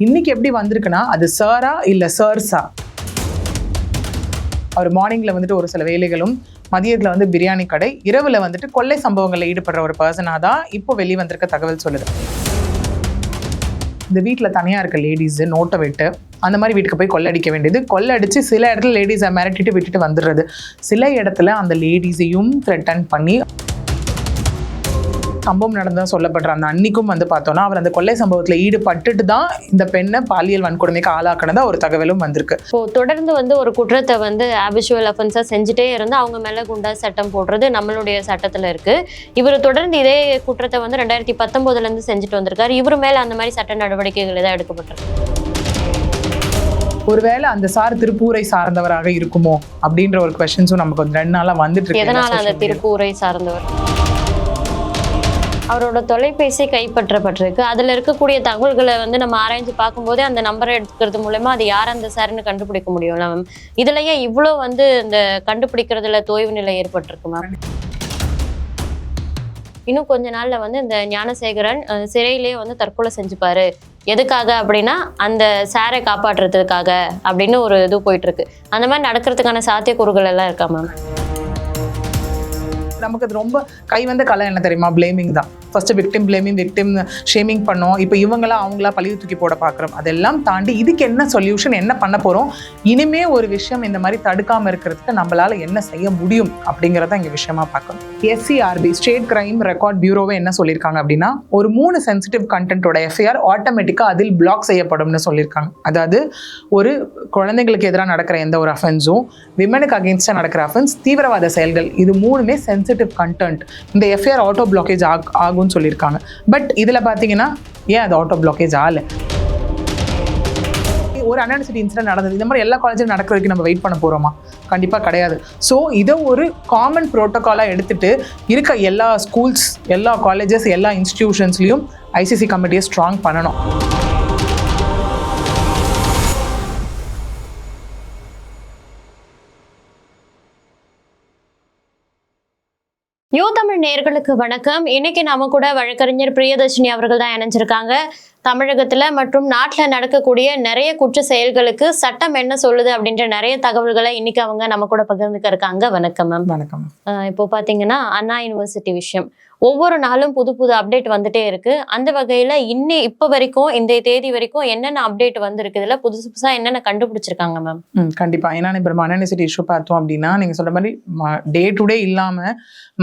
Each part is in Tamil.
இன்னைக்கு எப்படி வந்திருக்குன்னா அது சாரா இல்லை சர்ஸா அவர் மார்னிங்கில் வந்துட்டு ஒரு சில வேலைகளும் மதியத்தில் வந்து பிரியாணி கடை இரவில் வந்துட்டு கொள்ளை சம்பவங்களில் ஈடுபடுற ஒரு பர்சனாக தான் இப்போ வெளியே வந்திருக்க தகவல் சொல்லுது. இந்த வீட்டில் தனியாக இருக்க லேடிஸு நோட்டை விட்டு அந்த மாதிரி வீட்டுக்கு போய் கொள்ளடிக்க வேண்டியது. கொள்ளடிச்சு சில இடத்துல லேடிஸை மிரட்டிட்டு விட்டுட்டு வந்துடுறது. சில இடத்துல அந்த லேடிஸையும் த்ரெட்டன் பண்ணி சம்பவம் நடந்ததா சொல்லப்படுற அந்த அன்னைக்கும் வந்து பார்த்தோம்னா அவர் அந்த கொள்ளை சம்பவத்தில் ஈடுபட்டுட்டு தான் இந்த பெண்ணை பாலியல் வன்கொடுமைக்கு ஆளாக்கினதா ஒரு தகவலும் வந்திருக்கு. இப்போ தொடர்ந்து வந்து ஒரு குற்றத்தை வந்து ஆபிஷுவல் அஃபென்ஸாக செஞ்சுட்டே இருந்து அவங்க மேலே குண்டா சட்டம் போடுறது நம்மளுடைய சட்டத்தில் இருக்கு. இவர் தொடர்ந்து இதே குற்றத்தை வந்து ரெண்டாயிரத்தி பத்தொன்பதுலேருந்து செஞ்சுட்டு வந்திருக்காரு. இவர் மேலே அந்த மாதிரி சட்ட நடவடிக்கைகள் ஏதாவது எடுக்கப்பட்டிருக்கு? ஒருவேளை அந்த சார் திருப்பூரை சார்ந்தவராக இருக்குமோ அப்படின்ற ஒரு கொஸ்டின்ஸும் நமக்கு ரெண்டு நாளா வந்துட்டு இருக்கு. எதனால அந்த. திருப்பூரை சார்ந்தவர்? அவரோட தொலைபேசி கைப்பற்றப்பட்டிருக்கு. அதுல இருக்கக்கூடிய தகவல்களை வந்து நம்ம ஆராய்ஞ்சு பார்க்கும்போதே அந்த நம்பரை எடுக்கிறது மூலயமா அது யார் அந்த சார்னு கண்டுபிடிக்க முடியும்ல மேம் இதுலயே ஏன் இவ்வளோ வந்து இந்த கண்டுபிடிக்கிறதுல தோய்வு நிலை ஏற்பட்டிருக்கு மேம் இன்னும் கொஞ்ச நாள்ல வந்து இந்த ஞானசேகரன் சிறையிலேயே வந்து தற்கொலை செஞ்சுப்பாரு. எதுக்காக அப்படின்னா அந்த சாரை காப்பாற்றுறதுக்காக அப்படின்னு ஒரு இது போயிட்டு இருக்கு. அந்த மாதிரி நடக்கிறதுக்கான சாத்தியக்கூறுகள் எல்லாம் இருக்கா மேம் நமக்கு அது ரொம்ப கை வந்த கலை என்ன தெரியுமா? பிளேமிங் தான். First victim blaming victim shaming பண்ணோம். இப்போ இவங்களா அவங்களா பழிவு தூக்கி போட பார்க்குறோம் அதெல்லாம் தாண்டி இதுக்கு என்ன சொல்யூஷன் என்ன பண்ண போகிறோம் இனிமே ஒரு விஷயம் இந்த மாதிரி தடுக்காமல் இருக்கிறதுக்கு நம்மளால என்ன செய்ய முடியும் அப்படிங்கிறத இங்கே விஷயமா பார்க்கணும். எஸ்சிஆர்பி ஸ்டேட் கிரைம் ரெக்கார்ட் பியூரோவே என்ன சொல்லியிருக்காங்க அப்படின்னா ஒரு மூணு சென்சிட்டிவ் கண்டென்ட்டோட எஃப்ஐஆர் ஆட்டோமேட்டிக்காக அதில் பிளாக் செய்யப்படும்னு சொல்லியிருக்காங்க. அதாவது ஒரு குழந்தைங்களுக்கு எதிராக நடக்கிற எந்த ஒரு அஃபென்ஸும் விமனுக்கு அகேன்ஸ்டாக நடக்கிற அஃபென்ஸ் தீவிரவாத செயல்கள் இது மூணுமே சென்சிட்டிவ் கண்டென்ட் இந்த எஃப்ஐஆர் ஆட்டோ பிளாக்கேஜ் ஆக் ஆகும்னு சொல்லியிருக்காங்க. பட் இதில் பார்த்தீங்கன்னா ஏன் அது ஆட்டோ பிளாக்கேஜ் ஆகலை? ஒரு அன்அனிசிட்டி இன்சிடென்ட் நடந்தது. இந்த மாதிரி எல்லா காலேஜிலும் நடக்கிற வரைக்கும் நம்ம வெயிட் பண்ண போகிறோமா கண்டிப்பாக கிடையாது. ஸோ இதை ஒரு காமன் ப்ரோட்டோக்காலாக எடுத்துட்டு இருக்க எல்லா ஸ்கூல்ஸ் எல்லா காலேஜஸ் எல்லா இன்ஸ்டிடியூஷன்ஸ்லையும் ஐசிசி கமிட்டியை ஸ்ட்ராங் பண்ணணும். யூ தமிழ் நேயர்களுக்கு வணக்கம். இன்னைக்கு நாம கூட வழக்கறிஞர் பிரியதர்ஷினி அவர்கள் தான் இணைஞ்சிருக்காங்க. தமிழகத்துல மற்றும் நாட்டுல நடக்கக்கூடிய நிறைய குற்ற செயல்களுக்கு சட்டம் என்ன சொல்லுது அப்படின்ற நிறைய தகவல்களை இன்னைக்கு அவங்க நம்ம கூட பகிர்ந்துக்க இருக்காங்க. வணக்கம் மேம் வணக்கம். இப்போ பாத்தீங்கன்னா அண்ணா யூனிவர்சிட்டி விஷயம். ஒவ்வொரு நாளும் புது புது அப்டேட் வந்துட்டே இருக்கு. அந்த வகையில இன்னி இப்ப வரைக்கும் இந்த தேதி வரைக்கும் என்னென்ன அப்டேட் வந்திருக்கு? இதுல புதுசு புதுசா என்னென்ன கண்டுபிடிச்சிருக்காங்க மேம் ம் கண்டிப்பாக ஏன்னா இப்போ அன்அனிசிட்டி இஷ்யூ பார்த்தோம் அப்படின்னா நீங்கள் சொல்ற மாதிரி டே டு டே இல்லாமல்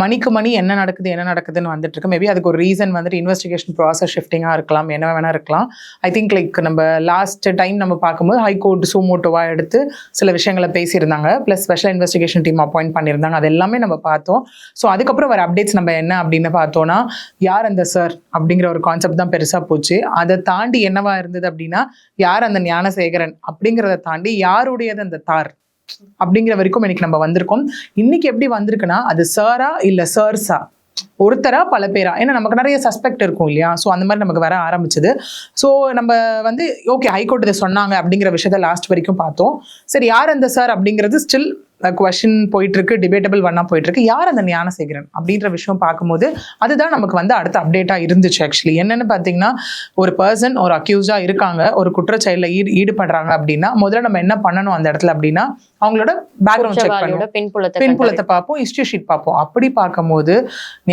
மணிக்கு மணி என்ன நடக்குது என்ன நடக்குதுன்னு வந்துட்டு இருக்கு. மேபி அதுக்கு ஒரு ரீசன் வந்துட்டு இன்வெஸ்டிகேஷன் ப்ராசஸ் ஷிஃப்டிங்காக இருக்கலாம் என்ன வேணா இருக்கலாம். ஐ திங்க் லைக் நம்ம லாஸ்ட் டைம் நம்ம பார்க்கும்போது ஹைகோர்ட் சூமோட்டோவாக எடுத்து சில விஷயங்களை பேசியிருந்தாங்க. Plus special investigation team appoint பண்ணியிருந்தாங்க. அது எல்லாமே நம்ம பார்த்தோம். ஸோ அதுக்கப்புறம் வர அப்டேட்ஸ் நம்ம என்ன அப்படின்னு பார்த்தோம்னா யார் அந்த சார் அப்படிங்கிற ஒரு கான்செப்ட் தான் பெருசாக போச்சு. அதை தாண்டி என்னவா இருந்தது அப்படின்னா யார் அந்த ஞானசேகரன் அப்படிங்கிறத தாண்டி யாருடையது அந்த தார் அப்படிங்கிற வரைக்கும் இன்னைக்கு நம்ம வந்திருக்கோம். இன்னைக்கு எப்படி வந்திருக்குன்னா அது சாரா இல்ல சர்ஸா ஒருத்தரா பல பேரா? ஏன்னா நமக்கு நிறைய சஸ்பெக்ட் இருக்கும் இல்லையா? ஸோ அந்த மாதிரி நமக்கு வர ஆரம்பிச்சது. ஸோ நம்ம வந்து ஓகே ஹைகோர்ட் இதை சொன்னாங்க அப்படிங்கிற விஷயத்த லாஸ்ட் வரைக்கும் பார்த்தோம். சரி யார் அந்த சார் அப்படிங்கிறது ஸ்டில் கொஷின் போயிட்டு இருக்கு டிபேட்டபிள் ஒன்னா போயிட்டு இருக்கு யார் அந்த ஞானசேகரன் அப்படின்ற விஷயம் பார்க்கும்போது அதுதான் நமக்கு வந்து அடுத்த அப்டேட்டா இருந்துச்சு ஆக்சுவலி என்னன்னு பார்த்தீங்கன்னா ஒரு பர்சன் ஒரு அக்யூஸ்டா இருக்காங்க ஒரு குற்றச்செயலில் ஈடு ஈடுபடுறாங்க அப்படின்னா முதல்ல நம்ம என்ன பண்ணணும் அந்த இடத்துல அப்படின்னா அவங்களோட பேக்ரவுண்ட் செக் பண்ணுவோம் பின்புலத்தை பின்புலத்தை பார்ப்போம் ஹிஸ்டரி ஷீட் பார்ப்போம். அப்படி பார்க்கும்போது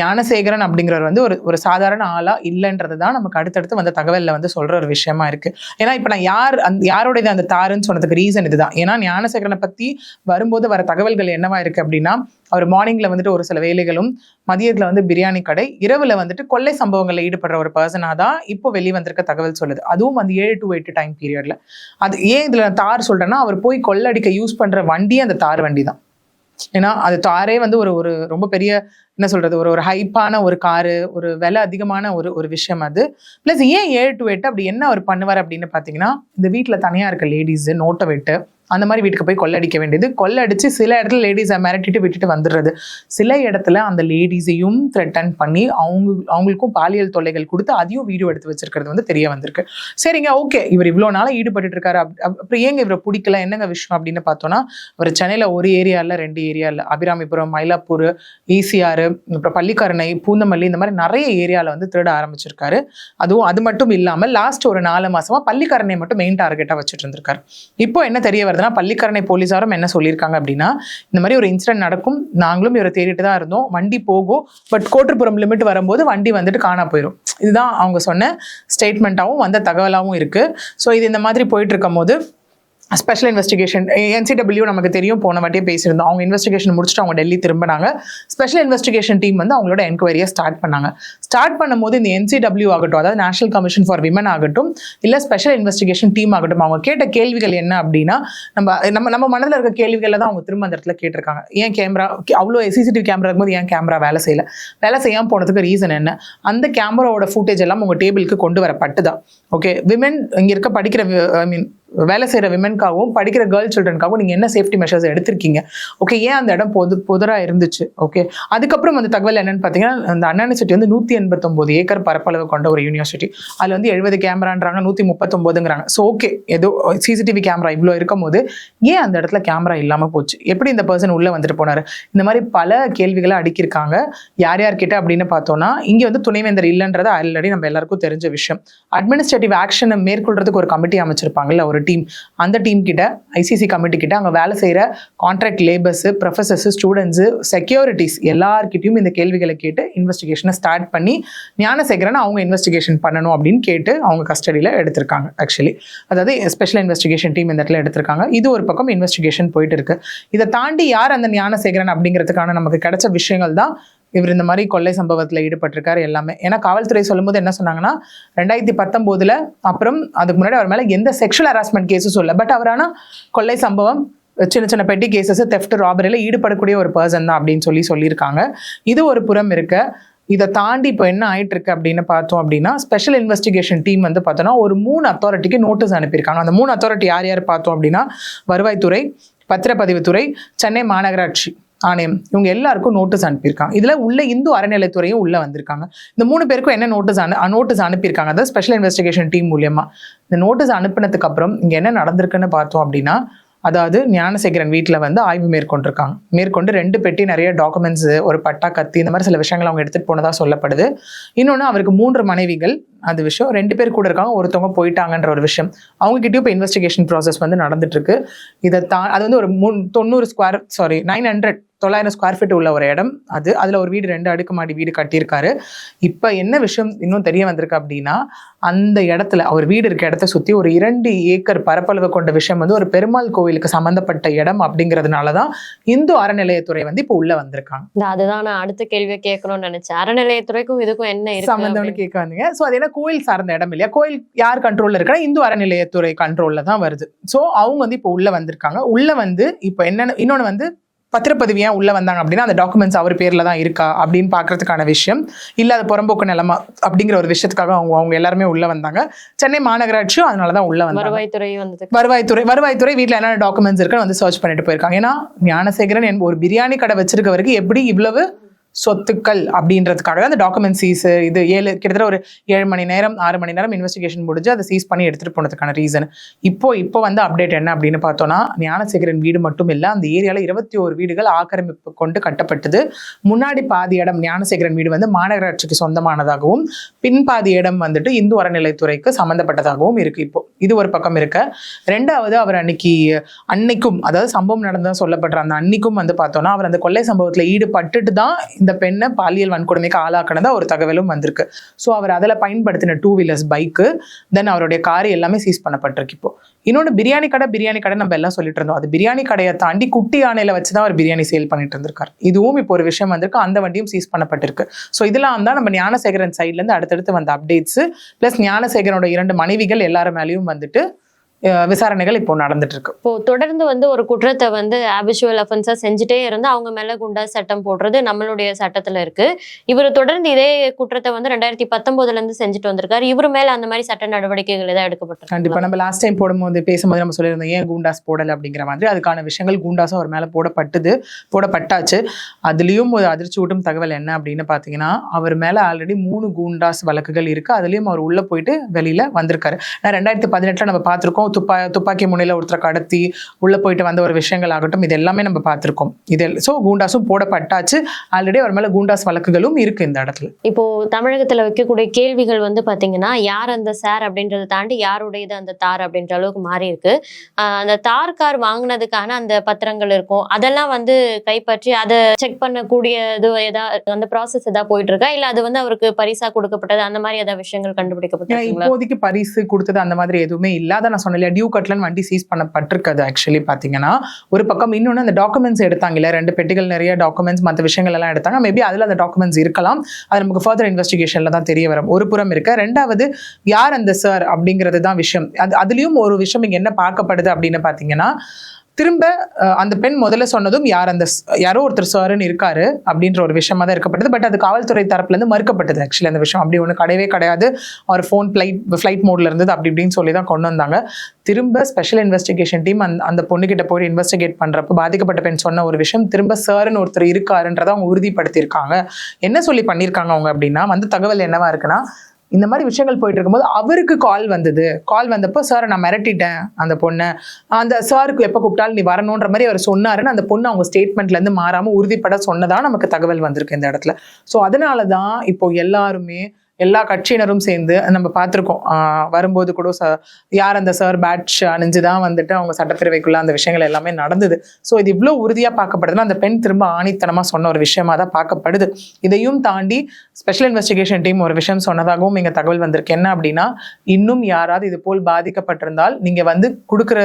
ஞானசேகரன் அப்படிங்கிறவர் வந்து ஒரு ஒரு சாதாரண ஆளா இல்லைன்றது தான் நமக்கு அடுத்தடுத்து வந்த தகவல்ல வந்து சொல்ற ஒரு விஷயமா இருக்கு. ஏன்னா இப்போ நான் யார் அந்த யாரோடது அந்த தாருன்னு சொன்னதுக்கு ரீசன் இதுதான். ஏன்னா ஞானசேகரனை பத்தி வரும்போது வர தகவல்கள் என்னவா இருக்கு அப்படின்னா அவர் மார்னிங்ல வந்துட்டு ஒரு சில வேலைகளும் மதியத்துல வந்து பிரியாணி கடை இரவுல வந்துட்டு கொள்ளை சம்பவங்கள்ல ஈடுபடுற ஒரு பர்சனா தான் இப்போ வெளியே வந்திருக்க தகவல் சொல்லுது. அதுவும் அந்த ஏழு டு எட்டு டைம் பீரியட்ல அது ஏன் இதுல தார் சொல்றேன்னா அவர் போய் கொள்ளடிக்க யூஸ் பண்ற வண்டியே அந்த தார் வண்டி தான் ஏன்னா அது தாரே வந்து ஒரு ஒரு ரொம்ப பெரிய என்ன சொல்றது ஒரு ஒரு ஹைப்பான ஒரு காரு ஒரு விலை அதிகமான ஒரு ஒரு விஷயம் அது. ப்ளஸ் ஏன் ஏழு டு எட்டு அப்படி என்ன அவர் பண்ணுவார் அப்படின்னு பார்த்தீங்கன்னா இந்த வீட்டில் தனியாக இருக்க லேடிஸு நோட்டை விட்டு அந்த மாதிரி வீட்டுக்கு போய் கொள்ளடிக்க வேண்டியது. கொள்ளடிச்சு சில இடத்துல லேடிஸை மிரட்டிட்டு விட்டுட்டு வந்துடுறது. சில இடத்துல அந்த லேடிஸையும் த்ரெட்டன் பண்ணி அவங்க அவங்களுக்கும் பாலியல் தொல்லைகள் கொடுத்து அதையும் வீடியோ எடுத்து வச்சிருக்கிறது வந்து தெரிய வந்திருக்கு. சரிங்க ஓகே இவர் இவ்வளோ நாளாக ஈடுபட்டு இருக்காரு. அப்- அப்புறம் ஏங்க இவரை பிடிக்கல? என்னங்க விஷயம் அப்படின்னு பார்த்தோன்னா அவர் சென்னையில் ஒரு ஏரியாவில் ரெண்டு ஏரியாவில் அபிராமிபுரம் மயிலாப்பூர் ஈசிஆர் அப்புறம் பள்ளிக்கரணை பூந்தமல்லி இந்த மாதிரி நிறைய ஏரியாவில் வந்து திருட ஆரம்பிச்சிருக்காரு. அதுவும் அது மட்டும் இல்லாமல் லாஸ்ட் ஒரு நாலு மாசமா பள்ளிக்கரணை மட்டும் மெயின் டார்கெட்டாக வச்சுட்டு இருந்திருக்காரு. இப்போ என்ன தெரிய அதனால் பள்ளிக்கரணை போலீஸாரும் என்ன சொல்லியிருக்காங்க அப்படின்னா இந்த மாதிரி ஒரு இன்சிடென்ட் நடக்கும் நாங்களும் இவரை தேடிட்டு தான் இருந்தோம் வண்டி போகும் பட் கோட்டுப்புறம் லிமிட் வரும்போது வண்டி வந்துட்டு காணா போயிடும் இதுதான் அவங்க சொன்ன ஸ்டேட்மெண்ட்டாகவும் வந்த தகவலாகவும் இருக்குது ஸோ இது இந்த மாதிரி போயிட்டு இருக்கும் போது ஸ்பெஷல் இன்வெஸ்டிகேஷன் என்சிடபிள்யூ நமக்கு தெரியும் போன வாட்டியே பேசியிருந்தோம். அவங்க இன்வெஸ்டிகேஷன் முடிச்சுட்டு அவங்க டெல்லி திரும்பினாங்க. ஸ்பெஷல் இன்வெஸ்டிகேஷன் டீம் வந்து அவங்களோட என்கொயரியை ஸ்டார்ட் பண்ணாங்க. ஸ்டார்ட் பண்ணும்போது இந்த என்சிடபிள்யூ ஆகட்டும் அதாவது நேஷனல் கமிஷன் ஃபார் விமன் ஆகட்டும் இல்லை ஸ்பெஷல் இன்வெஸ்டிகேஷன் டீம் ஆகட்டும் அவங்க கேட்ட கேள்விகள் என்ன அப்படின்னா நம்ம நம்ம நம்ம மனதில் இருக்க கேள்விகளை தான் அவங்க திரும்ப அந்த இடத்துல கேட்டிருக்காங்க. ஏன் கேமரா அவ்வளோ சிசிடிவி கேமரா இருக்கும்போது ஏன் கேமரா வேலை செய்யலை? வேலை செய்யாமல் போனதுக்கு ரீசன் என்ன? அந்த கேமராவோட ஃபுட்டேஜ் எல்லாம் உங்கள் டேபிளுக்கு கொண்டு வரப்பட்டுதான் ஓகே விமன் இங்கே இருக்க படிக்கிற ஐ மீன் வேலை செய்கிற விமென்காகவும் படிக்கிற கேர்ள் சில்ட்ரனுக்காகவும் நீங்கள் என்ன சேஃப்டி மெஷர்ஸ் எடுத்திருக்கீங்க? ஓகே ஏன் அந்த இடம் பொது புதராக இருந்துச்சு? ஓகே அதுக்கப்புறம் அந்த தகவல் என்னன்னு பார்த்தீங்கன்னா அந்த அண்ணா யூனிவர்சிட்டி வந்து நூற்றி எண்பத்தொம்போது ஏக்கர் பரப்பளவு கொண்ட ஒரு யூனிவர்சிட்டி அதில் வந்து எழுபது கேமரான்றாங்க நூற்றி முப்பத்தொம்போதுங்கிறாங்க. ஸோ ஓகே ஏதோ சிசிடிவி கேமரா இவ்வளோ இருக்கும் போது ஏன் அந்த இடத்துல கேமரா இல்லாமல் போச்சு? எப்படி இந்த பர்சன் உள்ளே வந்துட்டு போனார்? இந்த மாதிரி பல கேள்விகளை அடுக்கியிருக்காங்க. யார் யார்கிட்ட அப்படின்னு பார்த்தோம்னா இங்கே வந்து துணைவேந்தர் இல்லைன்றது ஆல்ரெடி நம்ம எல்லாருக்கும் தெரிஞ்ச விஷயம். அட்மினிஸ்ட்ரேட்டிவ் ஆக்ஷனை மேற்கொள்றதுக்கு ஒரு கமிட்டி அமைச்சிருப்பாங்கல்ல ஒரு டீம் அந்த டீம் கிட்ட ஐசிசி கமிட்டி கிட்ட அங்கே வேலை செய்கிற contract labours professors students securities எல்லார்கிட்டயும் இந்த கேள்விகளை கேட்டு இன்வெஸ்டிகேஷனை ஸ்டார்ட் பண்ணி ஞானசேகரன் அவங்க இன்வெஸ்டிகேஷன் பண்ணணும் அப்படின்னு கேட்டு அவங்க கஸ்டடியில் எடுத்திருக்காங்க ஆக்சுவலி அதாவது ஸ்பெஷல் இன்வெஸ்டிகேஷன் டீம் இந்த இடத்துல எடுத்திருக்காங்க. இது ஒரு பக்கம் இன்வெஸ்டிகேஷன் போயிட்டு இருக்கு. இதை தாண்டி யார் அந்த ஞானசேகரன் அப்படிங்கிறதுக்கான நமக்கு கிடைச்ச விஷயங்கள் தான் இவர் இந்த மாதிரி கொள்ளை சம்பவத்தில் ஈடுபட்டிருக்காரு எல்லாமே. ஏன்னா காவல்துறை சொல்லும்போது என்ன சொன்னாங்கன்னா ரெண்டாயிரத்தி பத்தொம்போதில் அப்புறம் அதுக்கு முன்னாடி அவர் மேலே எந்த செக்ஷுவல் ஹராஸ்மெண்ட் கேஸும் சொல்ல பட் அவர் ஆனால் கொள்ளை சம்பவம் சின்ன சின்ன பெட்டி கேசஸ் தெஃப்ட் ராபரியில் ஈடுபடக்கூடிய ஒரு பர்சன் தான் அப்படின்னு சொல்லி சொல்லியிருக்காங்க. இது ஒரு புறம் இருக்க. இதை தாண்டி இப்போ என்ன ஆயிட்டு இருக்கு அப்படின்னு பார்த்தோம் அப்படின்னா ஸ்பெஷல் இன்வெஸ்டிகேஷன் டீம் வந்து பார்த்தோன்னா ஒரு மூணு அத்தாரிட்டிக்கு நோட்டீஸ் அனுப்பியிருக்காங்க. அந்த மூணு அத்தாரிட்டி யார் யார் பார்த்தோம் அப்படின்னா வருவாய்த்துறை பத்திரப்பதிவுத்துறை சென்னை மாநகராட்சி. ஆணையம். இவங்க எல்லாருக்கும் நோட்டீஸ் அனுப்பியிருக்காங்க. இதில் உள்ள இந்து அறநிலைத்துறையும் உள்ள வந்திருக்காங்க. இந்த மூணு பேருக்கும் என்ன நோட்டீஸ் அனு நோட்டீஸ் அனுப்பியிருக்காங்க? அதாவது ஸ்பெஷல் இன்வெஸ்டிகேஷன் டீம் மூலியமாக இந்த நோட்டீஸ் அனுப்பினதுக்கு அப்புறம் இங்கே என்ன நடந்திருக்குன்னு பார்த்தோம் அப்படின்னா அதாவது ஞானசேகரன் வீட்டில் வந்து ஆய்வு மேற்கொண்டிருக்காங்க. மேற்கொண்டு ரெண்டு பெட்டி நிறைய டாக்குமெண்ட்ஸ் ஒரு பட்டா கத்தி இந்த மாதிரி சில விஷயங்கள் அவங்க எடுத்துகிட்டு போனதாக சொல்லப்படுது. இன்னொன்று அவருக்கு மூன்று மனைவிகள். அது விஷயம். ரெண்டு பேர் கூட இருக்காங்க. ஒருத்தவங்க போயிட்டாங்கன்ற ஒரு விஷயம். அவங்ககிட்டயும் இப்போ இன்வெஸ்டிகேஷன் ப்ராசஸ் வந்து நடந்துட்டு இருக்கு. இதை தா அது வந்து ஒரு மூணு தொண்ணூறு ஸ்கொயர் சாரி நைன் ஹண்ட்ரட் தொள்ளாயிரம் ஸ்கொயர் ஃபீட் உள்ள ஒரு இடம் அது. அதில் ஒரு வீடு ரெண்டு அடுக்குமாடி வீடு கட்டியிருக்காரு. இப்போ என்ன விஷயம் இன்னும் தெரிய வந்திருக்கு அப்படின்னா அந்த இடத்துல அவர் வீடு இருக்க இடத்த சுற்றி ஒரு இரண்டு ஏக்கர் பரப்பளவு கொண்ட விஷயம் வந்து ஒரு பெருமாள் கோவிலுக்கு சம்மந்தப்பட்ட இடம் அப்படிங்கிறதுனால தான் இந்து அறநிலையத்துறை வந்து இப்போ உள்ள வந்திருக்காங்க. அதுதான் நான் அடுத்த கேள்வியை கேட்கணும்னு நினைச்சேன். அறநிலையத்துறைக்கும் இதுக்கும் என்ன இருக்கு அப்படின்னு. கேட்க வந்தீங்க ஸோ அது என்ன கோயில் சார்ந்த இடம் இல்லையா? கோயில் யார் கண்ட்ரோல்ல இருக்குன்னா இந்து அறநிலையத்துறை கண்ட்ரோல்ல தான் வருது. ஸோ அவங்க வந்து இப்போ உள்ள வந்திருக்காங்க. உள்ள வந்து இப்போ என்னென்ன இன்னொன்று வந்து பத்திரப்பதிவு ஏன் உள்ள வந்தாங்க அப்படின்னா அந்த டாக்குமெண்ட்ஸ் அவர் பேர்ல தான் இருக்கா அப்படின்னு பார்க்கறதுக்கான விஷயம். இல்ல அது புறம்போக்கு நிலமா அப்படிங்கிற ஒரு விஷயத்துக்காக அவங்க அவங்க எல்லாருமே உள்ள வந்தாங்க. சென்னை மாநகராட்சியும் அதனால தான் உள்ள வந்தாங்க. வருவாய்த்துறை வந்ததுக்கு. வருவாய்த்துறை வருவாய்த்துறை வீட்டில் என்னென்ன டாக்குமெண்ட்ஸ் இருக்குன்னு வந்து சர்ச் பண்ணிட்டு போயிருக்காங்க. ஏன்னா ஞானசேகரன் என்ப ஒரு பிரியாணி கடை வச்சிருக்கவருக்கு எப்படி இவ்வளவு சொத்துக்கள் அப்படின்றதுக்காக தான் அந்த டாக்குமெண்ட் சீஸ் இது ஏழு கிட்டத்தட்ட ஒரு ஏழு மணி நேரம் ஆறு மணி நேரம் இன்வெஸ்டிகேஷன் முடிஞ்சு அதை சீஸ் பண்ணி எடுத்துகிட்டு போனதுக்கான ரீசன் இப்போ இப்போ வந்து அப்டேட் என்ன அப்படின்னு பார்த்தோம்னா ஞானசேகரன் வீடு மட்டும் இல்லை அந்த ஏரியாவில் இருபத்தி ஒரு வீடுகள் ஆக்கிரமிப்பு கொண்டு கட்டப்பட்டது. முன்னாடி பாதி இடம் ஞானசேகரன் வீடு வந்து மாநகராட்சிக்கு சொந்தமானதாகவும் பின் பாதி இடம் வந்துட்டு இந்து அறநிலைத்துறைக்கு சம்மந்தப்பட்டதாகவும் இருக்குது இப்போ. இது ஒரு பக்கம் இருக்க. ரெண்டாவது அவர் அன்னைக்கு அன்னைக்கும் அதாவது சம்பவம் நடந்ததா சொல்லப்படுற அந்த அன்னைக்கும் வந்து பார்த்தோம்னா அவர் அந்த கொள்ளை சம்பவத்தில் ஈடுபட்டுட்டு தான் இந்த பெண்ணை பாலியல் வன்கொடுமைக்கு ஆளாக்கினதா ஒரு தகவலும் வந்திருக்கு. ஸோ அவர் அதில் பயன்படுத்தின டூ வீலர்ஸ் பைக்கு தென் அவருடைய கார் எல்லாமே சீஸ் பண்ணப்பட்டிருக்கு இப்போ. இன்னொன்று பிரியாணி கடை பிரியாணி கடை நம்ம எல்லாம் சொல்லிட்டு இருந்தோம். அது பிரியாணி கடையை தாண்டி குட்டி யானையில வச்சு தான் அவர் பிரியாணி சேல் பண்ணிட்டு இருந்திருக்காரு. இதுவும் இப்போ ஒரு விஷயம் வந்திருக்கு. அந்த வண்டியும் சீஸ் பண்ணப்பட்டிருக்கு. ஸோ இதெல்லாம் தான் நம்ம ஞானசேகரன் சைட்லேருந்து அடுத்தடுத்து வந்த அப்டேட்ஸ் ப்ளஸ் ஞானசேகரனோட இரண்டு மனைவிகள் எல்லாரும் மேலேயும் வந்துட்டு விசாரணைகள் இப்போ நடந்துட்டு இருக்கு இப்போ தொடர்ந்து வந்து ஒரு குற்றத்தை வந்து ஆபிச்சுவல் அஃபென்ஸா செஞ்சுட்டே இருந்து அவங்க மேல குண்டா சட்டம் போடுறது நம்மளுடைய சட்டத்துல இருக்கு. இவர் தொடர்ந்து இதே குற்றத்தை வந்து ரெண்டாயிரத்தி பத்தொன்பதுல இருந்து செஞ்சுட்டு வந்திருக்காரு. இவர் மேல அந்த மாதிரி சட்ட நடவடிக்கைகள் ஏதாவது எடுக்கப்பட்டிருக்கு கண்டிப்பா. நம்ம லாஸ்ட் டைம் போடும்போது பேசும்போது நம்ம சொல்லியிருந்தோம் ஏன் கூண்டாஸ் போடல? அப்படிங்கிற மாதிரி. அதுக்கான விஷயங்கள் கூண்டாஸும் அவர் மேல போடப்பட்டது போடப்பட்டாச்சு. அதுலயும் ஒரு அதிர்ச்சி ஊட்டும் தகவல் என்ன அப்படின்னு பாத்தீங்கன்னா அவர் மேல ஆல்ரெடி மூணு கூண்டாஸ் வழக்குகள் இருக்கு. அதுலயும் அவர் உள்ள போயிட்டு வெளியில வந்திருக்காரு. ரெண்டாயிரத்தி பதினெட்டுல நம்ம பார்த்திருக்கோம் துப்பா துப்பாக்கி முனையில ஒருத்தரை கடத்தி உள்ள போயிட்டு வந்த ஒரு விஷயங்கள் ஆகட்டும் இது எல்லாமே நம்ம பார்த்திருக்கோம். இது ஸோ கூண்டாஸும் போடப்பட்டாச்சு. ஆல்ரெடி அவர் மேல கூண்டாஸ் வழக்குகளும் இருக்கு இந்த இடத்துல. இப்போ தமிழகத்துல வைக்கக்கூடிய கேள்விகள் வந்து பாத்தீங்கன்னா யார் அந்த சார் அப்படின்றத தாண்டி யாருடையது அந்த தார் அப்படின்ற அளவுக்கு மாறி இருக்கு. அந்த தார் கார் வாங்கினதுக்கான அந்த பத்திரங்கள் இருக்கும். அதெல்லாம் வந்து கைப்பற்றி அதை செக் பண்ணக்கூடிய இது ஏதாவது அந்த ப்ராசஸ் ஏதாவது போயிட்டு இருக்கா இல்ல அது வந்து அவருக்கு பரிசா கொடுக்கப்பட்டது? அந்த மாதிரி ஏதாவது விஷயங்கள் ஏன்னா கண்டுபிடிக்கப்பட்டிருக்குங்களா? இப்போதைக்கு பரிசு கொடுத்தது அந்த மாதிரி எதுவுமே இல்லாத நான் சொன்னேன் இல்லையா? டியூ கட்லன் வண்டி சீஸ் பண்ணப்பட்டிருக்கிறது ஆக்சுவலி பார்த்தீங்கன்னா ஒரு பக்கம் இன்னொன்று அந்த டாக்குமெண்ட்ஸ் எடுத்தாங்க இல்லை ரெண்டு பெட்டிகள் நிறைய டாக்குமெண்ட்ஸ் மற்ற விஷயங்கள் எல்லாம் எடுத்தாங்க. மேபி அதில் அந்த டாக்குமெண்ட்ஸ் இருக்கலாம். அது நமக்கு ஃபர்தர் இன்வெஸ்டிகேஷனில் தான் தெரிய வரும். ஒரு புறம் இருக்க. ரெண்டாவது யார் அந்த சார் அப்படிங்கிறது தான் விஷயம். அது அதுலேயும் ஒரு விஷயம் இங்கே என்ன பார்க்கப்படுது அப்படின்னு பார்த்தீங்கன்னா திரும்ப அந்த பெண் முதல்ல சொன்னதும் யார் அந்த ஸ்- யாரோ ஒருத்தர் சாருன்னு இருக்காரு அப்படின்ற ஒரு விஷயமா தான் இருக்கப்பட்டது. பட் அது காவல்துறை தரப்புலேருந்து மறுக்கப்பட்டது ஆக்சுவலி அந்த விஷயம் அப்படி ஒன்று கிடையவே கிடையாது. அவர் ஃபோன் ஃப்ளைட் ஃப்ளைட் மோட்ல இருந்தது அப்படி இப்படின்னு சொல்லி தான் கொண்டு வந்தாங்க. திரும்ப ஸ்பெஷல் இன்வெஸ்டிகேஷன் டீம் அந்த அந்த பொண்ணுகிட்ட போய் இன்வெஸ்டிகேட் பண்ணுறப்போ பாதிக்கப்பட்ட பெண் சொன்ன ஒரு விஷயம் திரும்ப சார்னு ஒருத்தர் இருக்காருன்றதை அவங்க உறுதிப்படுத்தியிருக்காங்க. என்ன சொல்லி பண்ணியிருக்காங்க அவங்க அப்படின்னா வந்து தகவல் என்னவா இருக்குன்னா இந்த மாதிரி விஷயங்கள் போயிட்டு இருக்கும்போது அவருக்கு கால் வந்தது. கால் வந்தப்போ சார் நான் மிரட்டிட்டேன் அந்த பொண்ணை. அந்த சாருக்கு எப்போ கூப்பிட்டாலும் நீ வரணுன்ற மாதிரி அவர் சொன்னாருன்னு அந்த பொண்ணு அவங்க ஸ்டேட்மெண்ட்லேருந்து மாறாமல் உறுதிப்பட சொன்னதான் நமக்கு தகவல் வந்திருக்கு இந்த இடத்துல. ஸோ அதனால தான் இப்போ எல்லாருமே எல்லா கட்சியினரும் சேர்ந்து நம்ம பார்த்துருக்கோம். வரும்போது கூட ச யார் அந்த சார் பேட்ச் அணிஞ்சு தான் வந்துட்டு அவங்க சட்டப்பேரவைக்குள்ள அந்த விஷயங்கள் எல்லாமே நடந்தது. ஸோ இது இவ்வளோ உறுதியாக பார்க்கப்படுதுன்னா அந்த பெண் திரும்ப ஆணித்தனமாக சொன்ன ஒரு விஷயமா தான் பார்க்கப்படுது. இதையும் தாண்டி ஸ்பெஷல் இன்வெஸ்டிகேஷன் டீம் ஒரு விஷயம் சொன்னதாகவும் இங்கே தகவல் வந்திருக்கு. என்ன அப்படின்னா இன்னும் யாராவது இது போல் பாதிக்கப்பட்டிருந்தால் நீங்கள் வந்து கொடுக்குற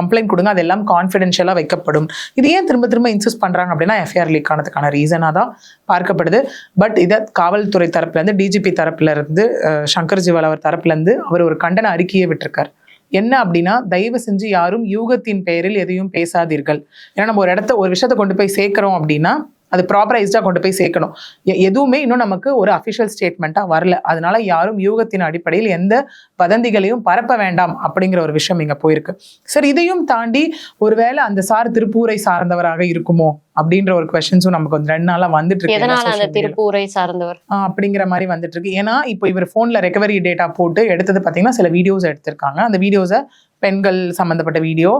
கம்ப்ளைண்ட் கொடுங்க அதெல்லாம் கான்ஃபிடென்ஷியலாக வைக்கப்படும். இது ஏன் திரும்ப திரும்ப இன்சிஸ்ட் பண்ணுறாங்க அப்படின்னா எஃப்ஐஆர் லீக் ஆனதுக்கான ரீசனாக தான் பார்க்கப்படுது. பட் இதை காவல்துறை தரப்புலேருந்து டிஜிபி தரப்பு இருந்து அஹ், சங்கர் ஜிவால் அவர் தரப்புலேருந்து அவர் ஒரு கண்டன அறிக்கையை விட்டிருக்கார். என்ன அப்படின்னா தயவு செஞ்சு யாரும் யூகத்தின் பெயரில் எதையும் பேசாதீர்கள். ஏன்னா நம்ம ஒரு இடத்த ஒரு விஷயத்தை கொண்டு போய் சேர்க்கிறோம் அப்படின்னா அது ப்ராப்பரைஸ்டாக கொண்டு போய் சேர்க்கணும். எதுவுமே இன்னும் நமக்கு ஒரு அஃபிஷியல் ஸ்டேட்மெண்ட்டாக வரல. அதனால யாரும் யூகத்தின் அடிப்படையில் எந்த வதந்திகளையும் பரப்ப வேண்டாம் அப்படிங்கிற ஒரு விஷயம் இங்கே போயிருக்கு. சரி இதையும் தாண்டி ஒருவேளை அந்த சார் திருப்பூரை சார்ந்தவராக இருக்குமோ அப்படின்ற ஒரு கொஸ்டின்ஸும் நமக்கு வந்து ரெண்டு நாளா வந்துட்டு இருக்கு. திருப்பூரை சார்ந்தவர்? அப்படிங்கிற மாதிரி வந்துட்டு இருக்கு. ஏன்னா இப்போ இவர் ஃபோன்ல ரெக்கவரி டேட்டா போட்டு எடுத்தது பார்த்தீங்கன்னா சில வீடியோஸ் எடுத்திருக்காங்க. அந்த வீடியோஸை பெண்கள் சம்மந்தப்பட்ட வீடியோ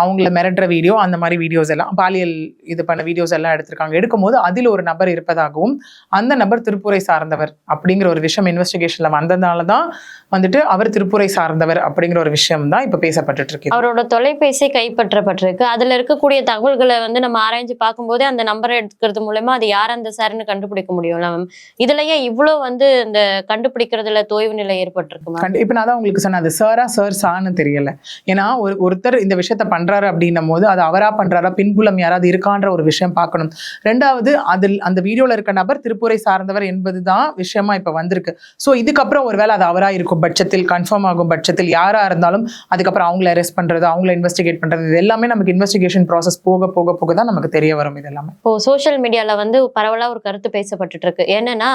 அவங்கள மிரட்டுற வீடியோ அந்த மாதிரி வீடியோஸ் எல்லாம் பாலியல் இது பண்ண வீடியோஸ் எல்லாம் எடுத்திருக்காங்க. எடுக்கும்போது அதில் ஒரு நபர் இருப்பதாகவும் அந்த நபர் திருப்பூரை சார்ந்தவர் அப்படிங்கிற ஒரு விஷயம் இன்வெஸ்டிகேஷன்ல வந்ததுனால தான் வந்துட்டு அவர் திருப்பூரை சார்ந்தவர் அப்படிங்கிற ஒரு விஷயம் தான் இப்போ பேசப்பட்டுட்டு இருக்கு அவரோட தொலைபேசி கைப்பற்றப்பட்டிருக்கு. அதுல இருக்கக்கூடிய தகவல்களை வந்து நம்ம ஆராய்ஞ்சு பார்க்கும்போதே அந்த நம்பரை எடுக்கிறது மூலமா அது யார் அந்த சார்னு கண்டுபிடிக்க முடியும்ல மேம் இதுலயே இவ்வளோ வந்து இந்த கண்டுபிடிக்கிறதுல தொய்வு நிலை ஏற்பட்டிருக்கு இப்ப நான் தான் உங்களுக்கு சொன்னேன் அது சாரா சார் சான்னு தெரியல. ஏன்னா ஒரு ஒருத்தர் இந்த விஷயத்த பண்றாரு அப்படின்னும் போது அது அவரா பண்றாரா பின்புலம் யாராவது இருக்கான்ற ஒரு விஷயம் பார்க்கணும். ரெண்டாவது அதில் அந்த வீடியோல இருக்க நபர் திருப்பூரை சார்ந்தவர் என்பதுதான் விஷயமா இப்ப வந்திருக்கு. ஸோ இதுக்கப்புறம் ஒருவேளை அது அவரா இருக்கும் பட்சத்தில் கன்ஃபார்ம் ஆகும் பட்சத்தில் யாரா இருந்தாலும் அதுக்கப்புறம் அவங்கள அரெஸ்ட் பண்றது அவங்கள இன்வெஸ்டிகேட் பண்றது இது எல்லாமே நமக்கு இன்வெஸ்டிகேஷன் ப்ராசஸ் போக போக போக தான் நமக்கு தெரிய வரும் இது எல்லாமே இப்போ சோஷியல் மீடியால வந்து பரவலா ஒரு கருத்து பேசப்பட்டுட்டு இருக்கு. என்னன்னா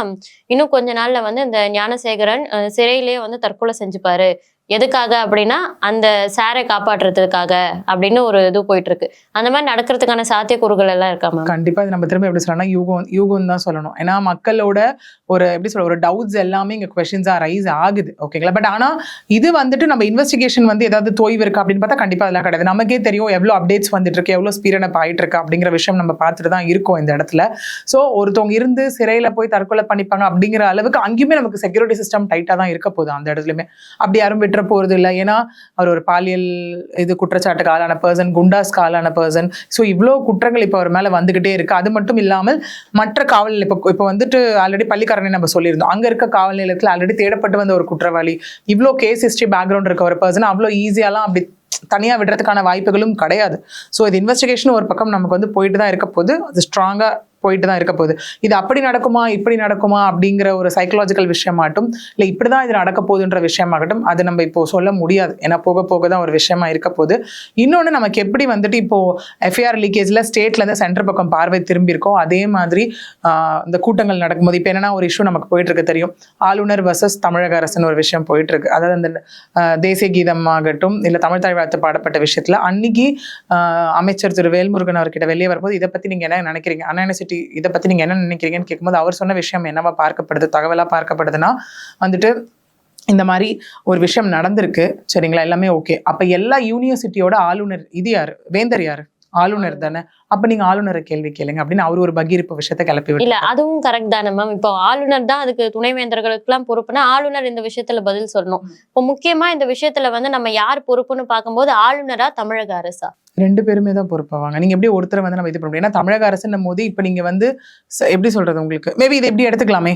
இன்னும் கொஞ்ச நாள்ல வந்து இந்த ஞானசேகரன் சிறையிலேயே வந்து தற்கொலை செஞ்சுப்பாரு. எதுக்காக அப்படின்னா அந்த சாரை காப்பாற்றுறதுக்காக அப்படின்னு ஒரு இது போயிட்டு இருக்கு அந்த மாதிரி நடக்கிறதுக்கான சாத்தியக்கூறுகள் எல்லாம் இருக்கா மேம் கண்டிப்பா இது நம்ம திரும்ப எப்படி சொல்லணும்னா யூகம் யூகம் தான் சொல்லணும். ஏன்னா மக்களோட ஒரு எப்படி சொல்ற ஒரு டவுட்ஸ் எல்லாமே இங்க கொஸ்டின்ஸா ரைஸ் ஆகுது. ஓகேங்களா பட் ஆனா இது வந்துட்டு நம்ம இன்வெஸ்டிகேஷன் வந்து ஏதாவது தோய்வு இருக்கா அப்படின்னு பார்த்தா கண்டிப்பா அதெல்லாம் கிடையாது. நமக்கே தெரியும் எவ்வளவு அப்டேட்ஸ் வந்துட்டு இருக்கு எவ்வளவு ஸ்பீட் அப் ஆயிட்டு இருக்கு அப்படிங்கிற விஷயம் நம்ம பார்த்துட்டு தான் இருக்கோம் இந்த இடத்துல. ஸோ ஒருத்தவங்க இருந்து சிறையில போய் தற்கொலை பண்ணிப்பாங்க அப்படிங்கிற அளவுக்கு அங்கேயுமே நமக்கு செக்யூரிட்டி சிஸ்டம் டைட்டா தான் இருக்க போகுது அந்த இடத்துலயுமே. அப்படி யாரும் விட்டுற போகிறது இல்லை. ஏன்னா அவர் ஒரு பாலியல் இது குற்றச்சாட்டுக்கு ஆளான பர்சன் குண்டாஸ்க்கு ஆளான பர்சன் ஸோ இவ்வளோ குற்றங்கள் இப்போ அவர் மேலே வந்துக்கிட்டே இருக்குது அது மட்டும் இல்லாமல் மற்ற காவல் இப்போ இப்போ வந்துட்டு ஆல்ரெடி பள்ளிக்காரனை நம்ம சொல்லியிருந்தோம். அங்கே இருக்க காவல் நிலையத்தில் ஆல்ரெடி தேடப்பட்டு வந்த ஒரு குற்றவாளி. இவ்வளோ கேஸ் ஹிஸ்ட்ரி பேக்ரவுண்ட் இருக்க ஒரு பர்சன் அவ்வளோ ஈஸியாலாம் அப்படி தனியாக விடுறதுக்கான வாய்ப்புகளும் கிடையாது. ஸோ இது இன்வெஸ்டிகேஷன் ஒரு பக்கம் நமக்கு வந்து போயிட்டு தான் இருக்க போது அது ஸ்ட்ராங்காக போயிட்டு தான் இருக்க போகுது. இது அப்படி நடக்குமா இப்படி நடக்குமா அப்படிங்கிற ஒரு சைக்கலாஜிக்கல் விஷயமாகட்டும் இல்லை இப்படி தான் இது நடக்க போகுதுன்ற விஷயமாகட்டும் அது நம்ம இப்போ சொல்ல முடியாது. ஏன்னா போக போக தான் ஒரு விஷயமா இருக்க போகுது. இன்னொன்று நமக்கு எப்படி வந்துட்டு இப்போ எஃப்ஐஆர் லீக்கேஜில் ஸ்டேட்லேருந்து சென்டர் பக்கம் பார்வை திரும்பியிருக்கோம் அதே மாதிரி இந்த கூட்டங்கள் நடக்கும்போது இப்போ என்னென்னா ஒரு இஷ்யூ நமக்கு போயிட்டுருக்கு தெரியும். ஆளுநர் வர்சஸ் தமிழக அரசுன்னு ஒரு விஷயம் போயிட்டு இருக்கு அதாவது அந்த தேசிய கீதம் ஆகட்டும் இல்லை தமிழ் தாய் வாழ்த்து பாடப்பட்ட விஷயத்தில் அன்னைக்கு அமைச்சர் திரு வேல்முருகன் அவர்கிட்ட வெளியே வரும்போது இதை பற்றி நீங்கள் என்ன நினைக்கிறீங்க? அண்ணா யூனிவர்சிட்டி இதை பற்றி நீங்கள் என்ன நினைக்கிறீங்கன்னு கேட்கும்போது அவர் சொன்ன விஷயம் என்னவா பார்க்கப்படுது தகவலாக பார்க்கப்படுதுன்னா வந்துட்டு இந்த மாதிரி ஒரு விஷயம் நடந்திருக்கு. சரிங்களா? எல்லாமே ஓகே. அப்போ எல்லா யூனிவர்சிட்டியோட ஆளுநர் இது யார்? வேந்தர் யார்? ஆளுநர் தானே. அப்போ நீங்கள் ஆளுநரை கேள்வி கேளுங்க அப்படின்னு அவர் ஒரு பகீரிப்பு விஷயத்தை கிளப்பி இல்ல அதுவும் கரெக்ட் தானே மேம் இப்போ ஆளுநர் தான் அதுக்கு துணைவேந்தர்களுக்கு எல்லாம் பொறுப்புனா ஆளுநர் இந்த விஷயத்துல பதில் சொல்லணும். இப்போ முக்கியமா இந்த விஷயத்துல வந்து நம்ம யார் பொறுப்புன்னு பார்க்கும்போது ஆளுநரா தமிழக அரசா? ரெண்டு பேருமே தான் பொறுப்பாவாங்க. நீங்க எப்படி ஒருத்தரை வந்து நம்ம இது பண்ண முடியும்? ஏன்னா தமிழக அரசுன்னும் போது இப்போ நீங்க வந்து எப்படி சொல்றது உங்களுக்கு? மேபி இதை எப்படி எடுத்துக்கலாமே.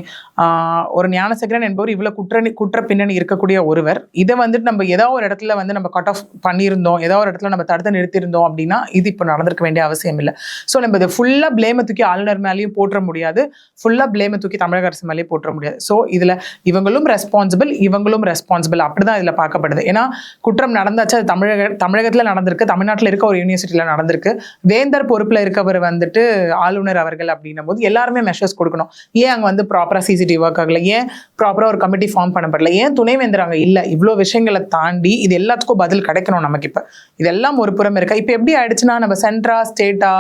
ஒரு ஞானசேகரன் என்பவர் இவ்வளவு குற்ற குற்ற பின்னணி இருக்கக்கூடிய ஒருவர். இதை வந்துட்டு நம்ம ஏதோ ஒரு இடத்துல வந்து நம்ம கட் ஆஃப் பண்ணியிருந்தோம் ஏதோ ஒரு இடத்துல நம்ம தடுத்து நிறுத்தியிருந்தோம் அப்படின்னா இது இப்போ நடந்திருக்க வேண்டிய அவசியம் இல்லை. ஸோ நம்ம இதை ஃபுல்லாக பிளேமை தூக்கி ஆளுநர் மேலேயும் போட்டுற முடியாது. ஃபுல்லாக பிளேமை தூக்கி தமிழக அரசு மேலேயும் போட்டுற முடியாது. ஸோ இதில் இவங்களும் ரெஸ்பான்சிபிள் இவங்களும் ரெஸ்பான்சிபிள் அப்படிதான் இதில் பார்க்கப்படுது. ஏன்னா குற்றம் நடந்தாச்சு அது தமிழக தமிழகத்தில் நடந்திருக்கு தமிழ்நாட்டில் இருக்க ஒரு யூனிவர்சிட்டியில் நடந்திருக்கு. வேந்தர் பொறுப்பில் இருக்கவர் வந்துட்டு ஆளுநர் அவர்கள் அப்படின்னும் போது எல்லாருமே மெஷர்ஸ் கொடுக்கணும். ஏன் அங்கே வந்து ப்ராப்பராக சிசிடிவி ஒர்க் ஆகலை? ஏன் ப்ராப்பராக ஒரு கமிட்டி ஃபார்ம் பண்ணப்படல? ஏன் துணைவேந்தர் அங்கே இல்லை? இவ்வளோ விஷயங்களை தாண்டி இது எல்லாத்துக்கும் பதில் கிடைக்கணும் நமக்கு இப்போ. இதெல்லாம் ஒரு புறம் இருக்கா? இப்போ எப்படி ஆயிடுச்சுன்னா நம்ம சென்ட்ரா ஸ்டேட்டா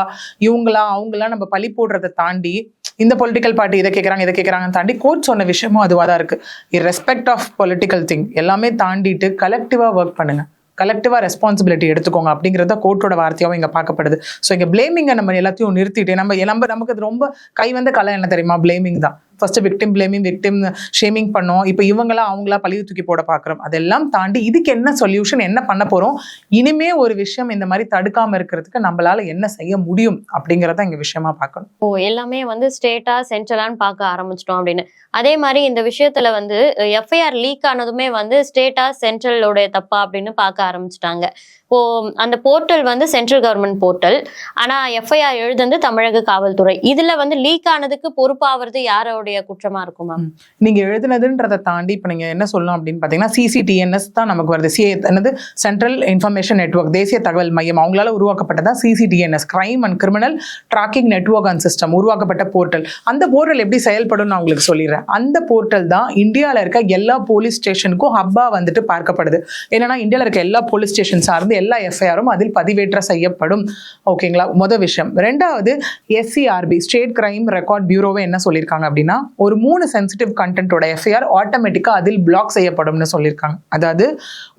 இவங்களா அவங்களாம் நம்ம பழி போடுறதை தாண்டி இந்த பொலிட்டிக்கல் பார்ட்டி இதை கேட்குறாங்க இதை கேட்குறாங்கன்னு தாண்டி கோர்ட் சொன்ன விஷயமும் அதுவாக தான் இருக்குது ரெஸ்பெக்ட் ஆஃப் பொலிட்டிக்கல் திங் எல்லாமே தாண்டிட்டு கலெக்டிவாக ஒர்க் பண்ணுங்கள் கலெக்டிவாக ரெஸ்பான்சிபிலிட்டி எடுத்துக்கோங்க. அப்படிங்கிறத கோர்ட்டோட வார்த்தையாகவும் இங்கே பார்க்கப்படுது. ஸோ இங்கே பிளேமிங்கை நம்ம எல்லாத்தையும் நிறுத்திட்டு நம்ம நம்ம நமக்கு ரொம்ப கை வந்த கலை என்ன தெரியுமா? பிளேமிங் தான். First victim blaming victim shaming பண்ணோம். இப்போ இவங்களாம் அவங்களா பழிவு தூக்கி போட பார்க்குறோம் அதெல்லாம் தாண்டி இதுக்கு என்ன சொல்யூஷன் என்ன பண்ண போகிறோம் இனிமே ஒரு விஷயம் இந்த மாதிரி தடுக்காமல் இருக்கிறதுக்கு நம்மளால் என்ன செய்ய முடியும் அப்படிங்கிறத இங்கே விஷயமா பார்க்கணும். ஓ எல்லாமே வந்து ஸ்டேட்டாக சென்ட்ரலான்னு பார்க்க ஆரம்பிச்சிட்டோம் அப்படின்னு. அதே மாதிரி இந்த விஷயத்தில் வந்து எஃப்ஐஆர் லீக் ஆனதுமே வந்து ஸ்டேட்டா சென்ட்ரலோட தப்பா அப்படின்னு பார்க்க ஆரம்பிச்சிட்டாங்க. இப்போ அந்த போர்ட்டல் வந்து சென்ட்ரல் கவர்மெண்ட் போர்ட்டல் ஆனால் எஃப்ஐஆர் எழுதுந்து தமிழக காவல்துறை. இதில் வந்து லீக் ஆனதுக்கு பொறுப்பாகிறது யாரோட யாரோடைய குற்றமா இருக்கும் மேம் நீங்க எழுதுனதுன்றதை தாண்டி இப்போ நீங்க என்ன சொல்லலாம் அப்படின்னு பார்த்தீங்கன்னா சிசிடிஎன்எஸ் தான் நமக்கு வருது. சிஏ என்னது? சென்ட்ரல் இன்ஃபர்மேஷன் நெட்வொர்க் தேசிய தகவல் மையம். அவங்களால உருவாக்கப்பட்டதா CCTNS crime and criminal tracking network and system உருவாக்கப்பட்ட போர்ட்டல் அந்த போர்ட்டல் எப்படி செயல்படும் நான் உங்களுக்கு சொல்லிடுறேன். அந்த போர்ட்டல் தான் இந்தியாவில் இருக்க எல்லா போலீஸ் ஸ்டேஷனுக்கும் ஹப்பா வந்துட்டு பார்க்கப்படுது. என்னன்னா இந்தியாவில் இருக்க எல்லா போலீஸ் ஸ்டேஷன் சார்ந்து எல்லா எஃப்ஐஆரும் அதில் பதிவேற்ற செய்யப்படும். ஓகேங்களா முத விஷயம். ரெண்டாவது எஸ்சிஆர்பி ஸ்டேட் கிரைம் ரெக்கார்ட் பியூரோவே என்ன சொல்லியிருக்காங்க அப்படின்னா ஒரு மூணு சென்சிட்டிவ் கண்டென்ட்டோட எஃப்ஐஆர் ஆட்டோமேட்டிக்காக அதில் பிளாக் செய்யப்படும்னு சொல்லியிருக்காங்க. அதாவது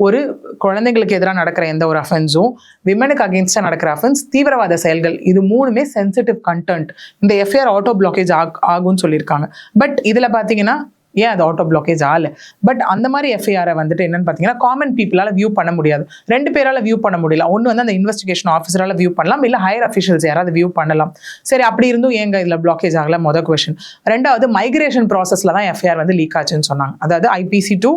ஒரு குழந்தைங்களுக்கு எதிராக நடக்கிற எந்த ஒரு அஃபென்ஸும் விமனுக்கு அகேன்ஸ்டாக நடக்கிற அஃபென்ஸ் தீவிரவாத செயல்கள் இது மூணுமே சென்சிட்டிவ் கண்டென்ட் இந்த எஃப்ஐஆர் ஆட்டோ பிளாக்கேஜ் ஆக் ஆகும்னு சொல்லியிருக்காங்க. பட் இதில் பார்த்தீங்கன்னா ஏன் அது ஆட்டோ பிளாக்கேஜ் ஆகலை? பட் அந்த மாதிரி எஃப்ஐஆரை வந்துட்டு என்னன்னு பார்த்தீங்கன்னா காமன் பீப்புளால் வியூ பண்ண முடியாது. ரெண்டு பேரால வியூ பண்ண முடியல. ஒன்று வந்து அந்த இன்வெஸ்டிகேஷன் ஆஃபீஸரால் வியூ பண்ணலாம். இல்லை ஹையர் அஃபிஷியல்ஸ் யாராவது வியூ பண்ணலாம். சரி அப்படி இருந்தும் ஏங்க இதில் பிளாக்கேஜ் ஆகல? மொதல் கொஷின் ரெண்டாவது மைக்ரேஷன் ப்ராசஸில் தான் எஃப்ஐஆர் வந்து லீக் ஆச்சுன்னு சொன்னாங்க. அதாவது ஐபிசி டு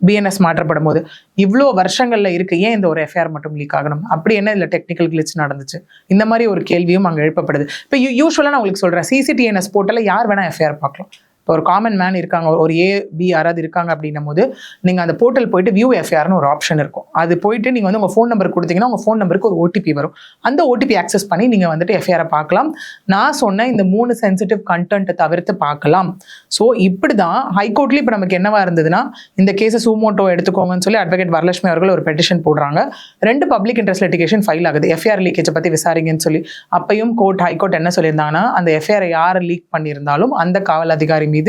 பிஎன்எஸ் மாற்றப்படும் போது இவ்வளோ வருஷங்கள்ல இருக்கு. ஏன் இந்த ஒரு எஃப்ஐஆர் மட்டும் லீக் ஆகணும்? அப்படி என்ன இதில் டெக்னிக்கல் கிளிச் நடந்துச்சு? இந்த மாதிரி ஒரு கேள்வியும் அங்கே எழுப்பப்படுது. இப்போ யூஸ்வலாக நான் உங்களுக்கு சொல்கிறேன் சிசிடிஎன்எஸ் போர்ட்டலில் யார் வேணால் எஃப்ஐஆர் பார்க்கலாம். ஒரு காமன் மேன் இருக்காங்க ஒரு ஏ பி யாராவது இருக்காங்க அப்படின்னும் போது நீங்கள் அந்த போர்ட்டல் போயிட்டு வியூ எஃப்ஐஆர்னு ஒரு ஆப்ஷன் இருக்கும். அது போயிட்டு நீங்கள் வந்து உங்கள் ஃபோன் நம்பர் கொடுத்தீங்கன்னா உங்கள் ஃபோன் நம்பருக்கு ஒரு ஓடிபி வரும். அந்த ஓடிபி ஆக்சஸ் பண்ணி நீங்கள் வந்துட்டு எஃப்ஐஆரை பார்க்கலாம். நான் சொன்ன இந்த மூணு சென்சிட்டிவ் கண்டென்ட்டை தவிர்த்து பார்க்கலாம். ஸோ இப்படி தான் ஹைகோர்ட்லேயும் இப்போ நமக்கு என்னவா இருந்ததுன்னா இந்த கேஸை சூமோட்டோ எடுத்துக்கோங்கன்னு சொல்லி அட்வொகேட் வரலட்சுமி அவர்கள் ஒரு பெட்டிஷன் போடுறாங்க. ரெண்டு பப்ளிக் இன்ட்ரெஸ்ட் லிட்டிகேஷன் ஃபைல் ஆகுது. எஃப்ஐஆர் லீக்கேஜை பற்றி விசாரிங்கன்னு சொல்லி. அப்பையும் கோர்ட் ஹைகோர்ட் என்ன சொல்லியிருந்தாங்கன்னா அந்த எஃப்ஐஆர் யார் லீக் பண்ணியிருந்தாலும் அந்த காவல் அதிகாரி மீது